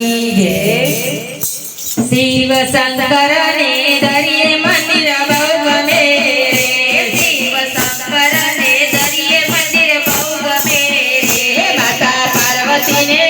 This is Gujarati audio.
શિવ શંકર ને ધરીએ મંદિર બહુ ગમે શિવ શંકર ને ધરીએ મંદિર બહુ ગમે માતા પાર્વતી ને